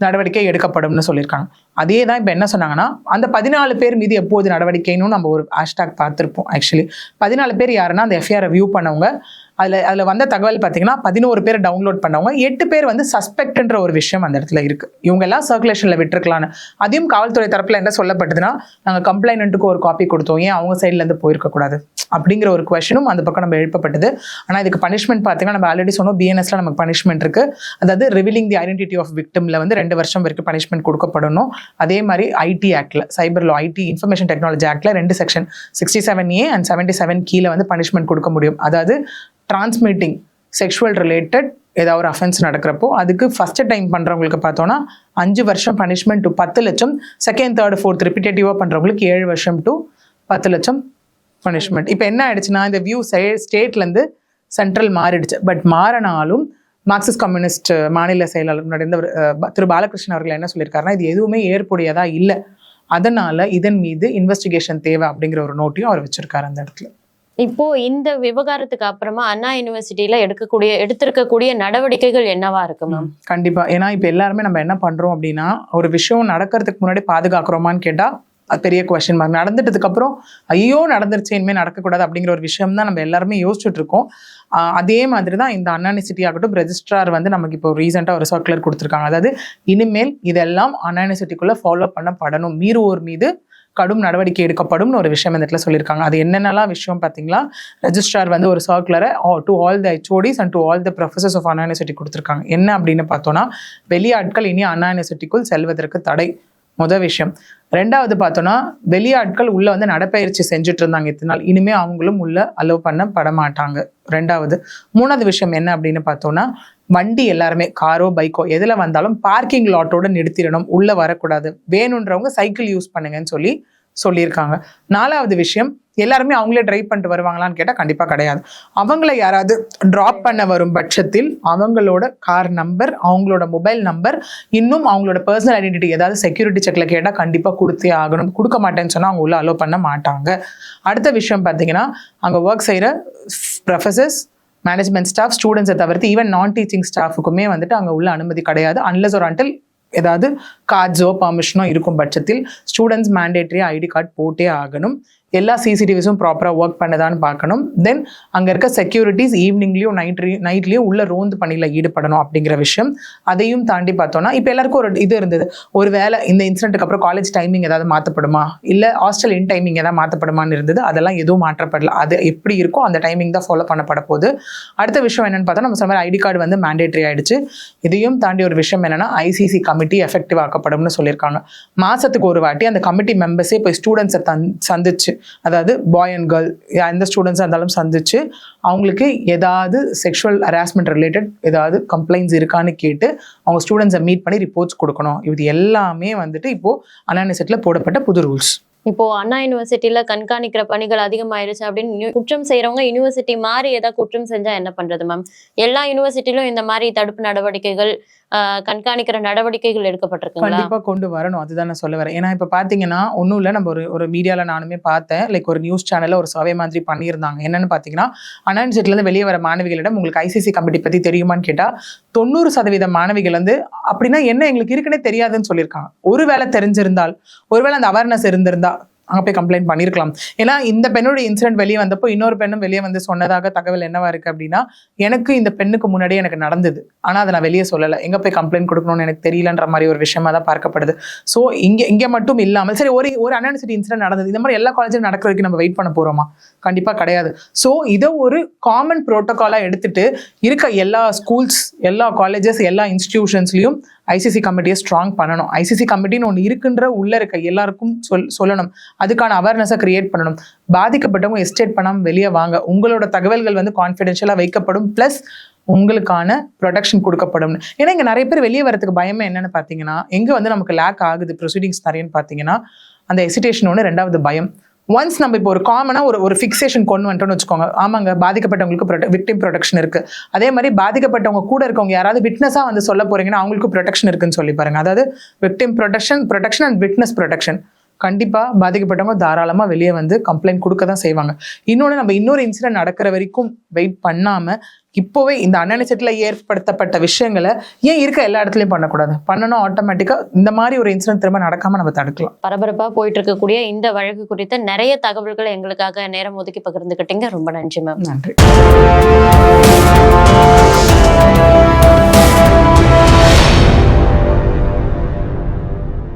நடவடிக்கை எடுக்கப்படும்னு சொல்லியிருக்காங்க. அதே தான் இப்போ என்ன சொன்னாங்கன்னா அந்த பதினாலு பேர் மீது எப்போது நடவடிக்கைன்னு நம்ம ஒரு ஹேஷ்டாக் பார்த்துருப்போம் ஆக்சுவலி பதினாலு பேர் யாருன்னா அந்த எஃப்ஐஆரை வியூ பண்ணவங்க அதில் அதில் வந்த தகவல் பார்த்தீங்கன்னா பதினோரு பேர் டவுன்லோட் பண்ணவங்க எட்டு பேர் வந்து சஸ்பெக்ட்ன்ற ஒரு விஷயம் அந்த இடத்துல இருக்குது இவங்க எல்லாம் சர்க்குலேஷனில் விட்டுருக்கலான்னு அதையும் காவல்துறை தரப்பில் என்ன சொல்லப்பட்டதுன்னா நாங்கள் கம்ப்ளைண்ட்டுக்கு ஒரு காப்பி கொடுத்தோம். ஏன் அவங்க சைட்லேருந்து போயிருக்கக்கூடாது? அப்படிங்கிற ஒரு கொஷனும் அந்த பக்கம் நம்ம எழுப்பப்பட்டது. ஆனால் இதுக்கு பனிஷ்மெண்ட் பார்த்தீங்கன்னா நம்ம ஆல்ரெடி சொன்னோம் பிஎன்எஸ்ல நமக்கு பனிஷ்மெண்ட் இருக்குது அதாவது ரிவிலிங் தி ஐடென்டிட்டி ஆஃப் விக்டிமில் வந்து ரெண்டு வருஷம் வரைக்கும் பனிஷ்மெண்ட் கொடுக்கப்படணும். அதே மாதிரி ஐடி ஆக்டில் cyber law IT information technology ஆக்ட்ல ரெண்டு section sixty seven A and seventy seven கீழே வந்து பனிஷ்மெண்ட் கொடுக்க முடியும். அதாவது டிரான்ஸ்மிட்டிங் செக்ஷுவல் ரிலேட்டட் ஏதாவது ஒரு அஃபென்ஸ் நடக்கிறப்போ அதுக்கு ஃபஸ்ட்டு டைம் பண்ணுறவங்களுக்கு பார்த்தோன்னா அஞ்சு வருஷம் பனிஷ்மெண்ட் டு பத்து லட்சம் செகண்ட் தேர்ட் ஃபோர்த் ரிப்பிட்டேட்டிவாக பண்ணுறவங்களுக்கு ஏழு வருஷம் டு பத்து லட்சம் பனிஷ்மெண்ட் இப்போ என்ன ஆயிடுச்சுன்னா இந்த வியூ ஸ்டேட்லேருந்து சென்ட்ரல் மாறிடுச்சு. பட் மாறினாலும் மார்க்சிஸ்ட் கம்யூனிஸ்ட் மாநில செயலாளர் நடந்தவர் திரு பாலகிருஷ்ணன் அவர்கள் என்ன சொல்லியிருக்காருன்னா இது எதுவுமே ஏற்புடையதா இல்லை. அதனால இதன் மீது இன்வெஸ்டிகேஷன் தேவை அப்படிங்கிற ஒரு நோட்டையும் அவர் வச்சிருக்காரு அந்த இடத்துல. இப்போ இந்த விவகாரத்துக்கு அப்புறமா அண்ணா யூனிவர்சிட்டியில எடுக்கக்கூடிய எடுத்திருக்கக்கூடிய நடவடிக்கைகள் என்னவா இருக்கு மேம் கண்டிப்பா. ஏன்னா இப்போ எல்லாருமே நம்ம என்ன பண்றோம் அப்படின்னா ஒரு விஷயம் நடக்கிறதுக்கு முன்னாடி பாதுகாக்கிறோமான்னு கேட்டா அது பெரிய கொஷின் மார்க் நடந்துட்டதுக்கு அப்புறம் ஐயோ நடந்துருச்சு இனிமேல் நடக்கக்கூடாது அப்படிங்கிற ஒரு விஷயம் தான் நம்ம எல்லாருமே யோசிச்சுட்டு இருக்கோம். அதே மாதிரி தான் இந்த அனானிசிட்டி ஆகட்டும் ரெஜிஸ்ட்ரார் வந்து நமக்கு இப்போ ரீசெண்டாக ஒரு சர்க்குலர் கொடுத்துருக்காங்க. அதாவது இனிமேல் இதெல்லாம் அனானிசிட்டிக்குள்ளே ஃபாலோ பண்ணப்படணும். மீறுவோர் மீது கடும் நடவடிக்கை எடுக்கப்படும்னு ஒரு விஷயம் இந்த இடத்துல சொல்லியிருக்காங்க. அது என்னென்னலாம் விஷயம் பார்த்தீங்களா? ரெஜிஸ்ட்ரார் வந்து ஒரு சர்க்குலரை to all the HODs and to all the professors of anonymity கொடுத்துருக்காங்க. என்ன அப்படின்னு பார்த்தோன்னா வெளியாட்கள் இனி அனானிசிட்டிக்குள் செல்வதற்கு தடை. முதல் விஷயம். ரெண்டாவது பார்த்தோன்னா வெளியாட்கள் உள்ள வந்து நடைப்பயிற்சி செஞ்சுட்டு இருந்தாங்க இத்தனை நாள். இனிமே அவங்களும் உள்ள அலோவ் பண்ணப்பட மாட்டாங்க ரெண்டாவது. மூணாவது விஷயம் என்ன அப்படின்னு பார்த்தோன்னா வண்டி எல்லாருமே காரோ பைக்கோ எதில் வந்தாலும் பார்க்கிங் லாட்டோட நிறுத்திடணும். உள்ள வரக்கூடாது. வேணுன்றவங்க சைக்கிள் யூஸ் பண்ணுங்கன்னு சொல்லி சொல்லியிருக்காங்க. நாலாவது விஷயம் எல்லாருமே அவங்களே ட்ரை பண்ணிட்டு வருவாங்களான்னு கேட்டால் கண்டிப்பாக கிடையாது. அவங்கள யாராவது ட்ராப் பண்ண வரும் பட்சத்தில் அவங்களோட கார் நம்பர் அவங்களோட மொபைல் நம்பர் இன்னும் அவங்களோட பர்சனல் ஐடென்டிட்டி ஏதாவது செக்யூரிட்டி செக்கில் கேட்டால் கண்டிப்பாக கொடுத்தே ஆகணும். கொடுக்க மாட்டேன்னு சொன்னால் அவங்க உள்ள அலோவ் பண்ண மாட்டாங்க. அடுத்த விஷயம் பார்த்தீங்கன்னா அங்கே ஒர்க் செய்கிற ப்ரொஃபஸர்ஸ் மேனேஜ்மெண்ட் ஸ்டாஃப் ஸ்டூடெண்ட்ஸை தவிர்த்து ஈவன் நான் டீச்சிங் ஸ்டாஃபுக்குமே வந்துட்டு அங்கே உள்ள அனுமதி கிடையாது. அன்லஸ் ஒரு அன்டில் ஏதாவது கார்ட்ஸோ பர்மிஷனோ இருக்கும் பட்சத்தில் ஸ்டூடெண்ட்ஸ் மேண்டேட்டரி ஐடி கார்டு போட்டே ஆகணும். எல்லா சிசிடிவிஸும் ப்ராப்பராக ஒர்க் பண்ணுதான்னு பார்க்கணும். தென் அங்கே இருக்க செக்யூரிட்டிஸ் ஈவினிங்லேயும் நைட் நைட்லேயும் உள்ள ரோந்து பணியில் ஈடுபடணும் அப்படிங்கிற விஷயம். அதையும் தாண்டி பார்த்தோன்னா இப்போ எல்லாருக்கும் ஒரு இது இருந்தது. ஒரு வேளை இந்த இன்சிடென்ட்டுக்கு அப்புறம் காலேஜ் டைமிங் ஏதாவது மாற்றப்படுமா இல்லை ஹாஸ்டல் இன் டைமிங் ஏதாவது மாற்றப்படுமான்னு இருந்தது. அதெல்லாம் எதுவும் மாற்றப்படல. அது எப்படி இருக்கோ அந்த டைமிங் தான் ஃபாலோ பண்ணப்பட போகுது. அடுத்த விஷயம் என்னென்னு பார்த்தா நம்ம சொன்ன ஐடி கார்டு வந்து மேண்டேட்ரி ஆயிடுச்சு. இதையும் தாண்டி ஒரு விஷயம் என்னென்னா ஐசிசி கமிட்டி எஃபெக்டிவ் ஆக்கப்படும்னு சொல்லியிருக்காங்க. மாதத்துக்கு ஒரு வாட்டி அந்த கமிட்டி மெம்பர்ஸே போய் ஸ்டூடெண்ட்ஸை தந் சந்திச்சு அதாவது பாய் அண்ட் கேர்ள் எந்த ஸ்டூடெண்ட்ஸாக இருந்தாலும் சந்திச்சு அவங்களுக்கு ஏதாவது செக்ஷுவல் ஹராஸ்மெண்ட் ரிலேட்டட் ஏதாவது கம்ப்ளைண்ட்ஸ் இருக்கான்னு கேட்டு அவங்க ஸ்டூடெண்ட்ஸை மீட் பண்ணி ரிப்போர்ட்ஸ் கொடுக்கணும். இது எல்லாமே வந்துட்டு இப்போ அனானிசெட்டில் போடப்பட்ட புது ரூல்ஸ் இப்போ அண்ணா யூனிவர்சிட்டியில கண்காணிக்கிற பணிகள் அதிகமாயிருச்சு அப்படின்னு குற்றம் செய்யறவங்க யூனிவர்சிட்டி மாறி ஏதாவது குற்றம் செஞ்சா என்ன பண்றது மேம் எல்லா யூனிவர்சிட்டிலும் இந்த மாதிரி தடுப்பு நடவடிக்கைகள் கண்காணிக்கிற நடவடிக்கைகள் எடுக்கப்பட்டிருக்கு கண்டிப்பா கொண்டு வரணும். அதுதான் நான் சொல்ல வரேன். ஏன்னா இப்ப பாத்தீங்கன்னா ஒண்ணும் இல்ல. நம்ம ஒரு ஒரு மீடியால நானுமே பார்த்தேன். லைக் ஒரு நியூஸ் சேனல்ல ஒரு சர்வே மாதிரி பண்ணியிருந்தாங்க. என்னன்னு பாத்தீங்கன்னா அனான்சிட்ல இருந்து வெளியே வர மாணவிகளிடம் உங்களுக்கு ஐசிசி கமிட்டி பத்தி தெரியுமான்னு கேட்டா தொண்ணூறு சதவீத மாணவிகள் வந்து அப்படின்னா என்ன எங்களுக்கு இருக்குன்னே தெரியாதுன்னு சொல்லியிருக்காங்க. ஒருவேளை தெரிஞ்சிருந்தால் ஒருவேளை அந்த அவேர்னஸ் இருந்திருந்தா அங்கே போய் கம்ப்ளைண்ட் பண்ணியிருக்கலாம் ஏன்னா இந்த பெண்ணுடைய இன்சிடென்ட் வெளியே வந்தப்போ இன்னொரு பெண்ணும் வெளியே வந்து சொன்னதாக தகவல் என்னவா இருக்கு அப்படின்னா எனக்கு இந்த பெண்ணுக்கு முன்னாடியே எனக்கு நடந்தது. ஆனால் அதை நான் வெளியே சொல்லலை. எங்கே போய் கம்ப்ளைண்ட் கொடுக்கணும்னு எனக்கு தெரியலன்ற மாதிரி ஒரு விஷயமா தான் பார்க்கப்படுது. ஸோ இங்கே இங்கே மட்டும் இல்லாமல் சரி ஒரு ஒரு அன்யூனிவர்சிட்டி இன்சிடென்ட் நடந்தது. இந்த மாதிரி எல்லா காலேஜும் நடக்கிற வரைக்கும் நம்ம வெயிட் பண்ண போகிறோமா கண்டிப்பாக கிடையாது. ஸோ இதை ஒரு காமன் ப்ரோட்டோக்காலாக எடுத்துட்டு இருக்க எல்லா ஸ்கூல்ஸ் எல்லா காலேஜஸ் எல்லா இன்ஸ்டிடியூஷன்ஸ்லையும் ஐசிசி கமிட்டியை ஸ்ட்ராங் பண்ணணும். ஐசிசி கமிட்டின்னு ஒன்று இருக்குன்ற உள்ள இருக்க எல்லாருக்கும் சொல் சொல்லணும். அதுக்கான அவேர்னஸை கிரியேட் பண்ணணும். பாதிக்கப்பட்டவங்க எஸ்டேட் பண்ணாமல் வெளியே வாங்க. உங்களோட தகவல்கள் வந்து கான்ஃபிடென்ஷியலாக வைக்கப்படும். ப்ளஸ் உங்களுக்கான ப்ரொடெக்ஷன் கொடுக்கப்படும். ஏன்னா இங்கே நிறைய பேர் வெளியே வரதுக்கு பயமே என்னென்னு பார்த்தீங்கன்னா எங்கே வந்து நமக்கு லேக் ஆகுது ப்ரொசீடிங்ஸ் நிறையன்னு பார்த்தீங்கன்னா அந்த எசிடேஷன் ஒன்று ரெண்டாவது பயம். ஒன்ஸ் நம்ம இப்போ ஒரு காமனாக ஒரு ஒரு ஃபிக்சேஷன் கொண்டு வந்துட்டோம்னு வச்சுக்கோங்க. ஆமாங்க பாதிக்கப்பட்டவங்களுக்கு ப்ரொட விக்டிம் ப்ரொடெக்ஷன் இருக்கு. அதே மாதிரி பாதிக்கப்பட்டவங்க கூட இருக்கவங்க யாராவது விட்னஸாக வந்து சொல்ல போகிறீங்கன்னா அவங்களுக்கு ப்ரொடெக்ஷன் இருக்குன்னு சொல்லி பாருங்க. அதாவது victim protection protection and witness protection கண்டிப்பாக பாதிக்கப்பட்டவங்க தாராளமாக வெளியே வந்து கம்ப்ளைண்ட் கொடுக்க தான் செய்வாங்க. இன்னொன்று நம்ம இன்னொரு இன்சிடென்ட் நடக்கிற வரைக்கும் வெயிட் பண்ணாமல் இப்போவே இந்த அன்னனிசெட்டில் ஏற்படுத்தப்பட்ட விஷயங்களை ஏன் இருக்க எல்லா இடத்துலையும் பண்ணக்கூடாது? பண்ணணும் ஆட்டோமேட்டிக்காக இந்த மாதிரி ஒரு இன்சிடென்ட் திரும்ப நடக்காமல் நம்ம தடுக்கலாம். பரபரப்பா போயிட்டு இருக்கக்கூடிய இந்த வழக்கு குறித்த நிறைய தகவல்களை எங்களுக்காக நேரம் ஒதுக்கி பகிர்ந்துக்கிட்டீங்க ரொம்ப நன்றி மேம் நன்றி.